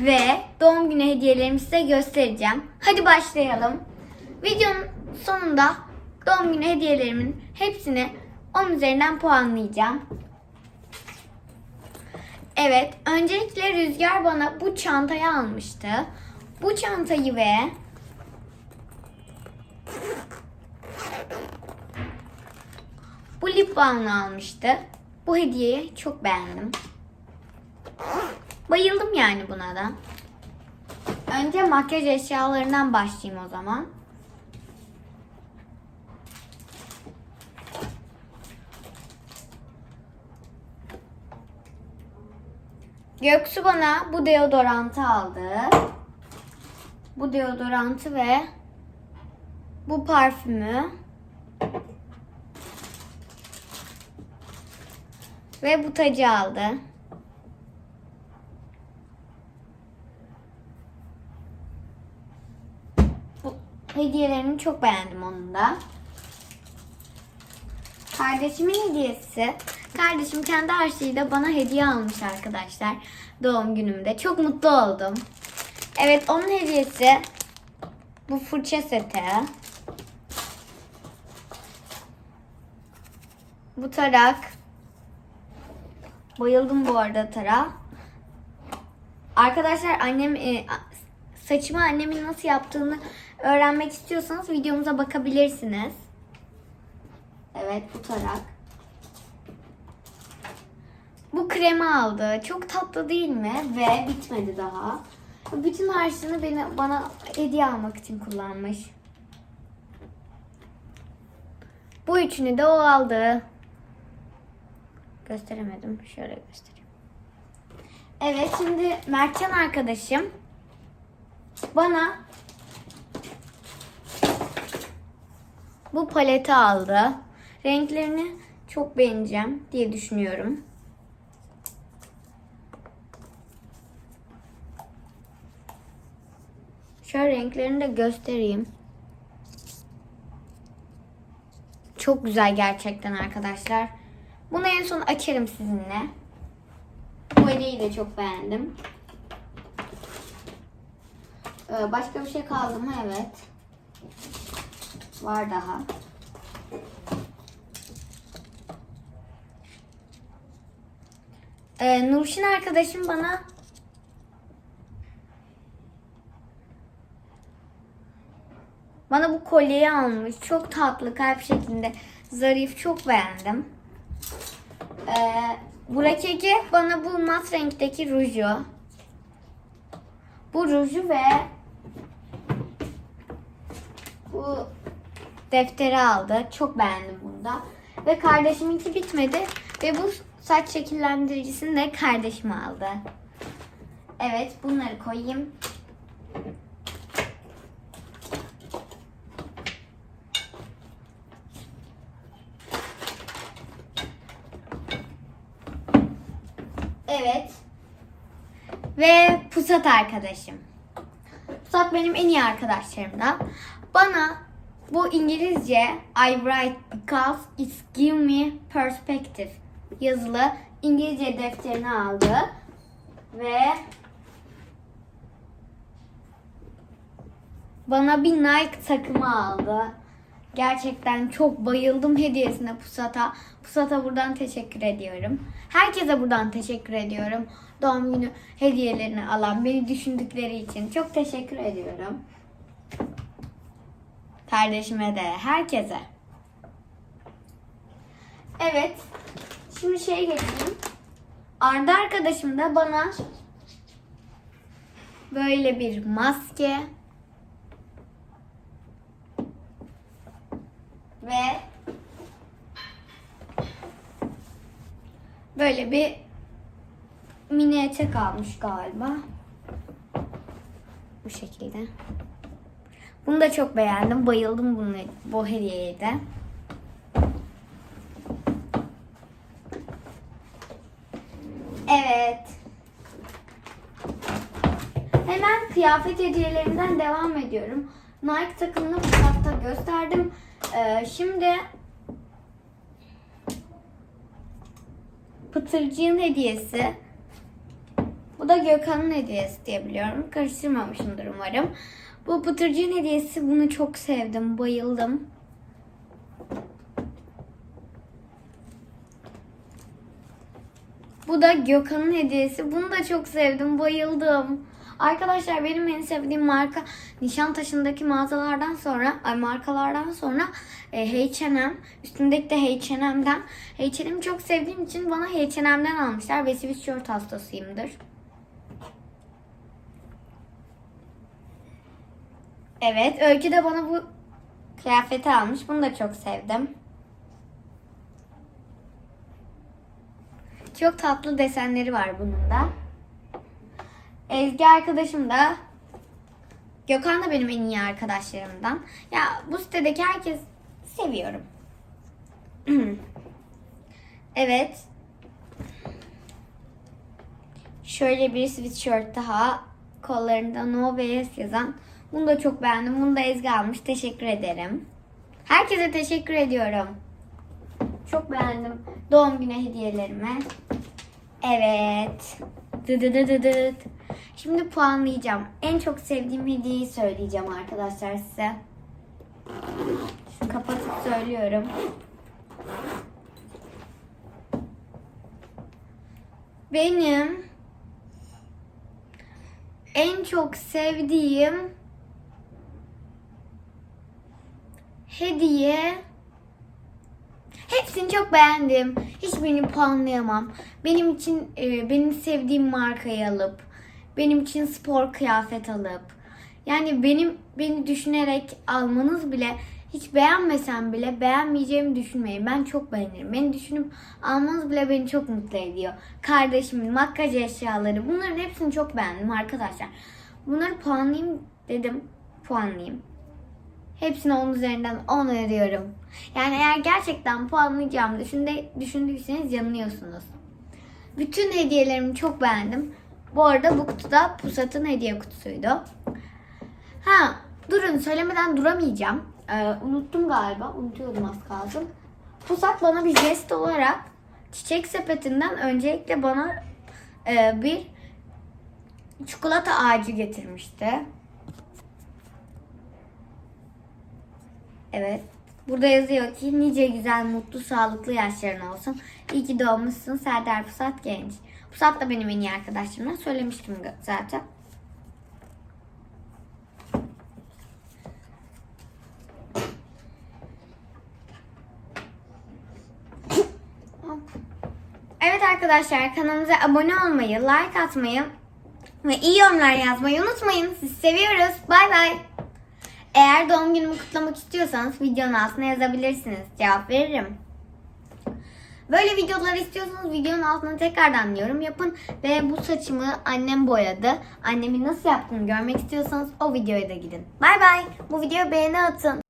Ve doğum günü hediyelerimi size göstereceğim. Hadi başlayalım. Videonun sonunda doğum günü hediyelerimin hepsini 10 üzerinden puanlayacağım. Evet, öncelikle Rüzgar bana bu çantayı almıştı. Bu çantayı ve bu lip balmını almıştı. Bu hediyeyi çok beğendim. Bayıldım yani buna da. Önce makyaj eşyalarından başlayayım o zaman. Göksu bana bu deodorantı aldı. Bu deodorantı ve bu parfümü ve bu tacı aldı. Hediyelerini çok beğendim onun da. Kardeşimin hediyesi. Kardeşim kendi harçlığıyla bana hediye almış arkadaşlar. Doğum günümde. Çok mutlu oldum. Evet onun hediyesi bu fırça seti. Bu tarak. Bayıldım bu arada tara. Arkadaşlar annem e, saçımı annemin nasıl yaptığını öğrenmek istiyorsanız videomuza bakabilirsiniz. Evet bu tarak. Bu kremi aldı. Çok tatlı değil mi? Ve bitmedi daha. Bütün harçlığını beni, bana hediye almak için kullanmış. Bu üçünü de o aldı. Gösteremedim. Şöyle göstereyim. Evet şimdi Mertcan arkadaşım bana bu paleti aldı. Renklerini çok beğeneceğim diye düşünüyorum. Şöyle renklerini de göstereyim. Çok güzel gerçekten arkadaşlar. Bunu en son açarım sizinle. Bu hediyeyi de çok beğendim. Ee, başka bir şey kaldı mı? Evet. Var daha. Ee, Nurşin arkadaşım bana bana bu kolyeyi almış. Çok tatlı kalp şeklinde. Zarif. Çok beğendim. Ee, Burak Ege bana bu mat renkteki ruju. Bu ruju ve bu defteri aldı. Çok beğendim bunu da. Ve kardeşiminki bitmedi. Ve bu saç şekillendiricisini de kardeşim aldı. Evet bunları koyayım. Evet. Ve Pusat arkadaşım. Pusat benim en iyi arkadaşlarımdan. Bana bu İngilizce I write because it give me perspective yazılı İngilizce defterini aldı. Ve bana bir Nike takımı aldı. Gerçekten çok bayıldım hediyesine Pusat'a. Pusat'a buradan teşekkür ediyorum. Herkese buradan teşekkür ediyorum. Doğum günü hediyelerini alan, beni düşündükleri için çok teşekkür ediyorum. Kardeşime de, herkese. Evet. Şimdi şey geçeyim. Arda arkadaşım da bana böyle bir maske Ve böyle bir mini etek almış galiba. Bu şekilde. Bunu da çok beğendim. Bayıldım bunu, bu hediyeye de. Evet. Hemen kıyafet hediyelerinden devam ediyorum. Nike takımını bu hafta gösterdim. Ee, şimdi Pıtırcığın hediyesi. Bu da Gökhan'ın hediyesi diye biliyorum. Karıştırmamışımdır umarım. Bu Pıtırcığın hediyesi. Bunu çok sevdim. Bayıldım. Bu da Gökhan'ın hediyesi. Bunu da çok sevdim. Bayıldım. Arkadaşlar benim en sevdiğim marka Nişantaşı'ndaki mağazalardan sonra, ay markalardan sonra e, H&M. Üstündeki de H&M'den. H&M'yi çok sevdiğim için bana H&M'den almışlar ve sweatshirt hastasıyımdır. Evet, Öykü de bana bu kıyafeti almış. Bunu da çok sevdim. Çok tatlı desenleri var bunun da. Ezgi arkadaşım da Gökhan da benim en iyi arkadaşlarımdan. Ya bu sitedeki herkes seviyorum. evet. Şöyle bir sweatshirt daha. Kollarında No BS yazan. Bunu da çok beğendim. Bunu da Ezgi almış. Teşekkür ederim. Herkese teşekkür ediyorum. Çok beğendim doğum günü hediyelerimi. Evet. Dıdıdıdıdıt. Şimdi puanlayacağım. En çok sevdiğim hediyeyi söyleyeceğim arkadaşlar size. Kapatıp söylüyorum. Benim en çok sevdiğim hediye Hepsini çok beğendim. Hiçbirini puanlayamam. Benim için e, benim sevdiğim markayı alıp, benim için spor kıyafet alıp, yani benim beni düşünerek almanız bile hiç beğenmesem bile beğenmeyeceğimi düşünmeyin. Ben çok beğenirim. Beni düşünüp almanız bile beni çok mutlu ediyor. Kardeşimin makyaj eşyaları bunların hepsini çok beğendim arkadaşlar. Bunları puanlayayım dedim. Puanlayayım. Hepsine 10 üzerinden 10 veriyorum. Yani eğer gerçekten puanlayacağım düşünde, düşündüyseniz yanılıyorsunuz. Bütün hediyelerimi çok beğendim. Bu arada bu kutuda Pusat'ın hediye kutusuydu. Ha durun söylemeden duramayacağım. Ee, unuttum galiba. Unutuyordum az kalsın. Pusat bana bir jest olarak çiçek sepetinden öncelikle bana e, bir çikolata ağacı getirmişti. Evet. Burada yazıyor ki nice güzel, mutlu, sağlıklı yaşların olsun. İyi ki doğmuşsun Serdar Pusat Genç. Pusat da benim en iyi arkadaşımdan. Söylemiştim zaten. Evet arkadaşlar kanalımıza abone olmayı, like atmayı ve iyi yorumlar yazmayı unutmayın. Sizi seviyoruz. Bay bay. Eğer doğum günümü kutlamak istiyorsanız videonun altına yazabilirsiniz. Cevap veririm. Böyle videolar istiyorsanız videonun altına tekrardan yorum yapın. Ve bu saçımı annem boyadı. Annemin nasıl yaptığını görmek istiyorsanız o videoya da gidin. Bay bay. Bu videoya beğeni atın.